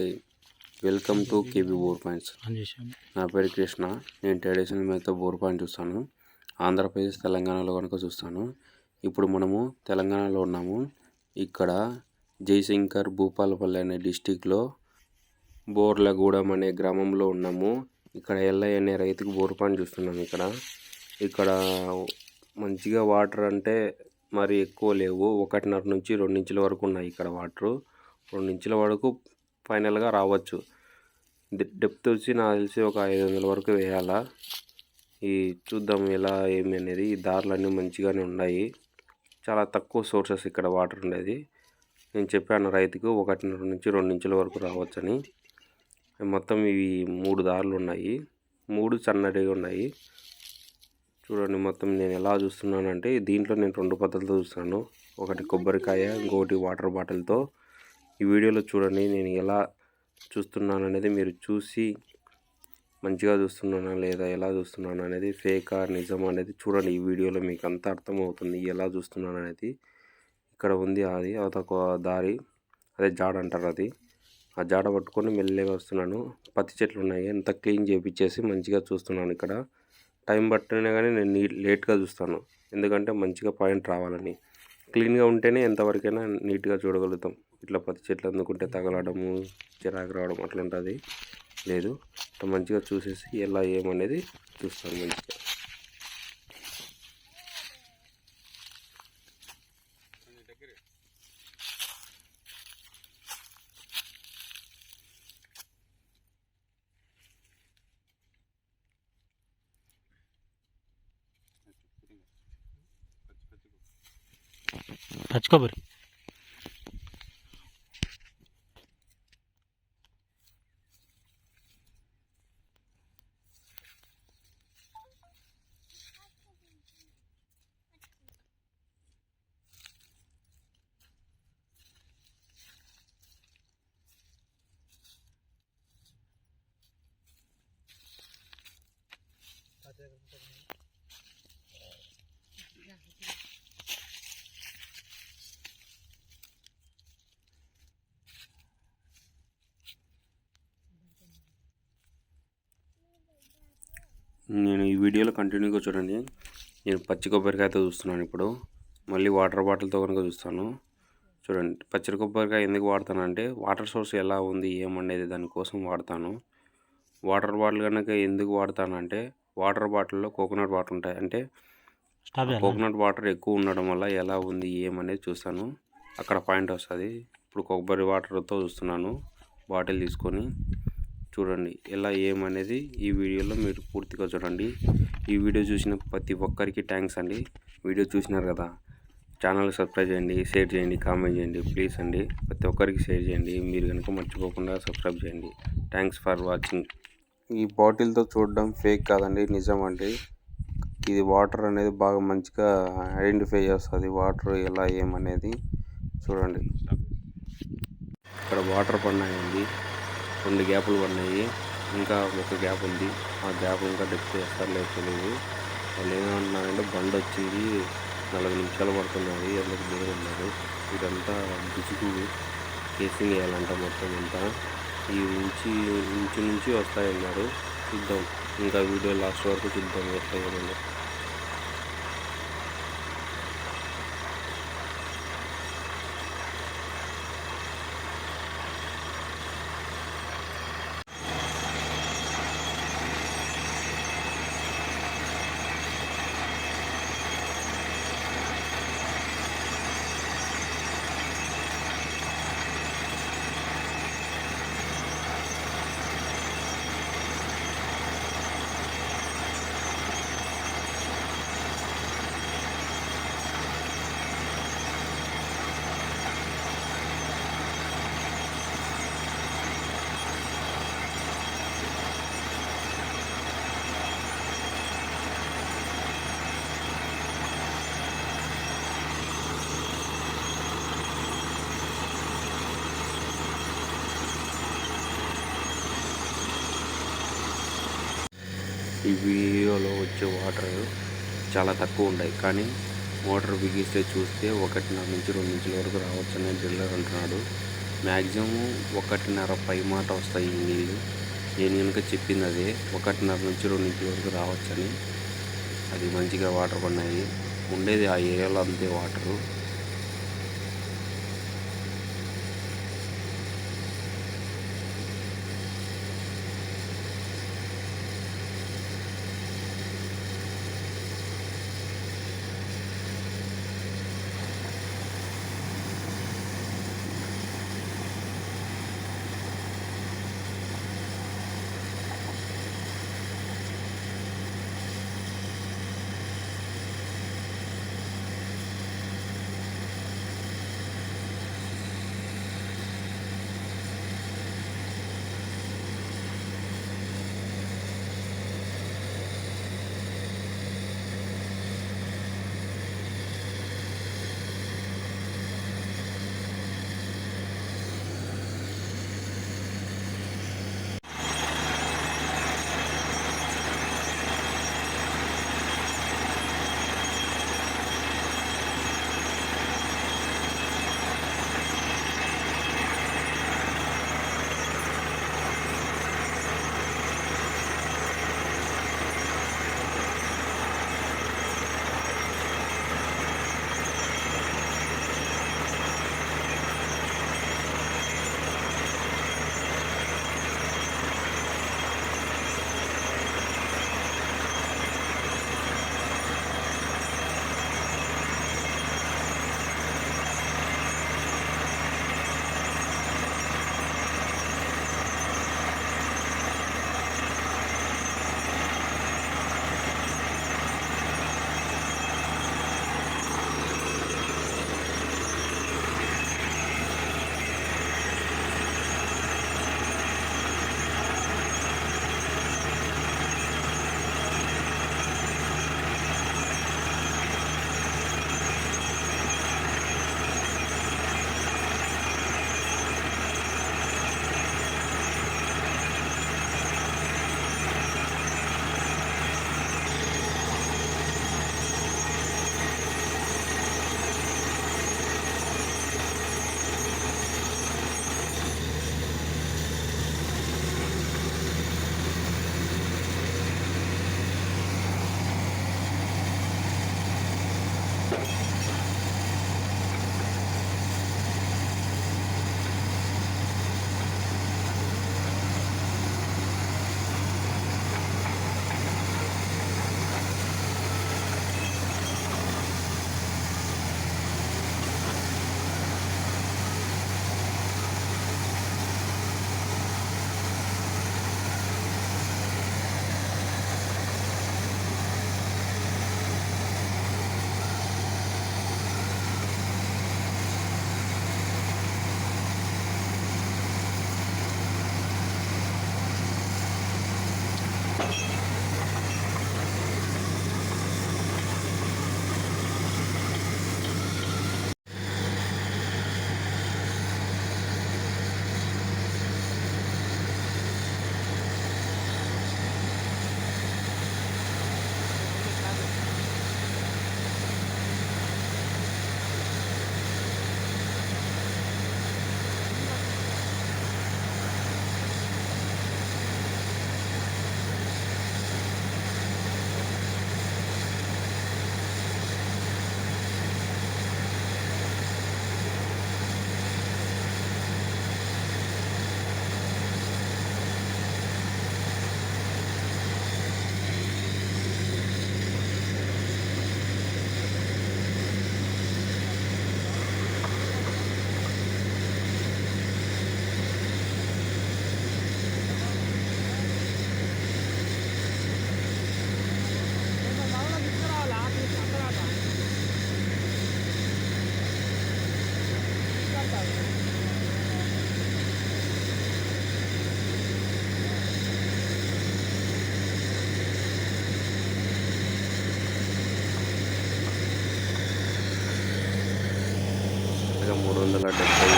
నమస్తే. Welcome to KB bore points నా పేరు కృష్ణ. నేను ట్రెడిషనల్ మీదతో బోర్ పాయింట్ చూస్తాను. ఆంధ్రప్రదేశ్ తెలంగాణలో కనుక చూస్తాను. ఇప్పుడు మనము తెలంగాణలో ఉన్నాము. ఇక్కడ జయశంకర్ భూపాలపల్లి అనే డిస్టిక్లో బోర్లగూడెం అనే గ్రామంలో ఉన్నాము. ఇక్కడ ఎల్లయ్య అనే రైతుకు బోర్ పాయింట్ చూస్తున్నాము ఇక్కడ. ఇక్కడ మంచిగా వాటర్ అంటే మరి ఎక్కువ లేవు. ఒకటిన్నర నుంచి రెండు వరకు ఉన్నాయి ఇక్కడ వాటరు రెండించుల వరకు ఫైనల్గా రావచ్చు. డెప్త్ వచ్చి నాకు తెలిసి ఒక ఐదు వందల వరకు వేయాలా. ఈ చూద్దాం ఎలా ఏమి అనేది. ఈ దారులన్నీ మంచిగానే ఉన్నాయి. చాలా తక్కువ సోర్సెస్ ఇక్కడ వాటర్ ఉండేది. నేను చెప్పాను రైతుకు ఒకటిన్నర నుంచి రెండు ఇంచుల వరకు రావచ్చని. మొత్తం ఇవి మూడు దారులు ఉన్నాయి. మూడు సన్నటిగా ఉన్నాయి. చూడండి మొత్తం నేను ఎలా చూస్తున్నానంటే దీంట్లో నేను రెండు పద్ధతులు చూస్తున్నాను. ఒకటి కొబ్బరికాయ ఇంకొకటి వాటర్ బాటిల్తో. ఈ వీడియోలో చూడండి నేను ఎలా చూస్తున్నాను అనేది మీరు చూసి మంచిగా చూస్తున్నానా లేదా ఎలా చూస్తున్నాను అనేది ఫేకా నిజం అనేది చూడండి. ఈ వీడియోలో మీకు అంత అర్థమవుతుంది ఎలా చూస్తున్నాను అనేది ఇక్కడ ఉంది అది అదొక దారి అదే జాడ అంటారు అది. ఆ జాడ పట్టుకొని మెల్లగా వస్తున్నాను. పత్తి చెట్లు ఉన్నాయి అంత క్లీన్ చేపించేసి మంచిగా చూస్తున్నాను ఇక్కడ. టైం పట్టినా కానీ నేను నీ లేట్గా చూస్తాను. ఎందుకంటే మంచిగా పాయింట్ రావాలని. క్లీన్గా ఉంటేనే ఎంతవరకైనా నీట్గా చూడగలుగుతాం. ఇట్లా పత్తి చెట్లు అందుకుంటే తగలడము చిరాకు రావడం అట్లా ఉంటుంది లేదు ఇట్లా మంచిగా చూసేసి ఎలా ఏమనేది చూస్తాను మంచిగా. పచ్చి కొబ్బరి నేను ఈ వీడియోలో కంటిన్యూగా చూడండి. నేను పచ్చి కొబ్బరికాయతో చూస్తున్నాను ఇప్పుడు. మళ్ళీ వాటర్ బాటిల్తో కనుక చూస్తాను. చూడండి పచ్చి కొబ్బరికాయ ఎందుకు వాడతానంటే వాటర్ సోర్స్ ఎలా ఉంది ఏమనేది దానికోసం వాడతాను. వాటర్ బాటిల్ కనుక ఎందుకు వాడతానంటే వాటర్ బాటిల్లో కోకోనట్ వాటర్ ఉంటాయి. అంటే? కోకోనట్ వాటర్ ఎక్కువ ఉండడం వల్ల ఎలా ఉంది ఏమనేది చూస్తాను. అక్కడ పాయింట్ వస్తుంది. ఇప్పుడు కొబ్బరి వాటర్తో చూస్తున్నాను. బాటిల్ తీసుకొని చూడండి ఎలా ఏమనేది ఈ వీడియోలో మీరు పూర్తిగా చూడండి. ఈ వీడియో చూసిన ప్రతి ఒక్కరికి థ్యాంక్స్ అండి. వీడియో చూసినారు కదా ఛానల్ సబ్స్క్రైబ్ చేయండి షేర్ చేయండి కామెంట్ చేయండి ప్లీజ్ అండి. ప్రతి ఒక్కరికి షేర్ చేయండి. మీరు కనుక మర్చిపోకుండా సబ్స్క్రైబ్ చేయండి. Thanks for watching. ఈ బాటిల్తో చూడడం ఫేక్ కాదండి నిజం అండి ఇది వాటర్ అనేది బాగా మంచిగా ఐడెంటిఫై చేస్తుంది వాటర్ ఎలా ఏమనేది చూడండి. ఇక్కడ వాటర్ పడినాయండి రెండు గ్యాపులు పడినాయి ఇంకా ఒక గ్యాప్ ఉంది. ఆ గ్యాప్ ఇంకా డెప్త్ చేస్తారు లేదు తెలియదు వాళ్ళు ఏమంటున్నారంటే బండి వచ్చింది నలభై నిమిషాలు పడుతున్నది అందుకు దూరం ఉన్నారు. ఇదంతా బిసుగు కేసింగ్ వేయాలంట మొత్తం అంతా. ఈ నుంచి ఉంచి నుంచి వస్తాయన్నారు చూద్దాం. ఇంకా వీడియో లాస్ట్ వరకు చూద్దాం ఎట్లా ఈ వీడియోలో వచ్చే వాటర్ చాలా తక్కువ ఉన్నాయి కానీ మోటార్ బిగిస్తే చూస్తే ఒకటిన్నర నుంచి రెండు ఇంచుల వరకు రావచ్చు అని డ్రిల్లర్ అంటున్నాడు. మ్యాక్సిమం ఒకటిన్నర పై మాట వస్తాయి ఈ నీళ్ళు నేను కనుక చెప్పింది అదే ఒకటిన్నర నుంచి రెండింటి వరకు రావచ్చని. అది మంచిగా వాటర్ పడినాయి ఉండేది ఆ ఏరియాలో అంతే వాటరు వందల డెబ్బై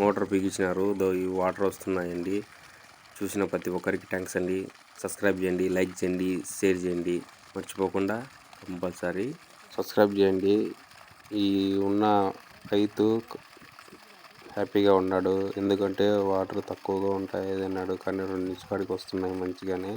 మోటార్ బిగించినారు దో ఈ వాటర్ వస్తున్నాయండి. చూసిన ప్రతి ఒక్కరికి థ్యాంక్స్ అండి. సబ్స్క్రైబ్ చేయండి లైక్ చేయండి షేర్ చేయండి. మర్చిపోకుండా కంపల్సరీ సబ్స్క్రైబ్ చేయండి. ఈ ఉన్న రైతు హ్యాపీగా ఉన్నాడు. ఎందుకంటే వాటర్ తక్కువగా ఉంటాయి అన్నాడు. కానీ రెండు నిమిషాలకి వస్తున్నాయి మంచిగానే.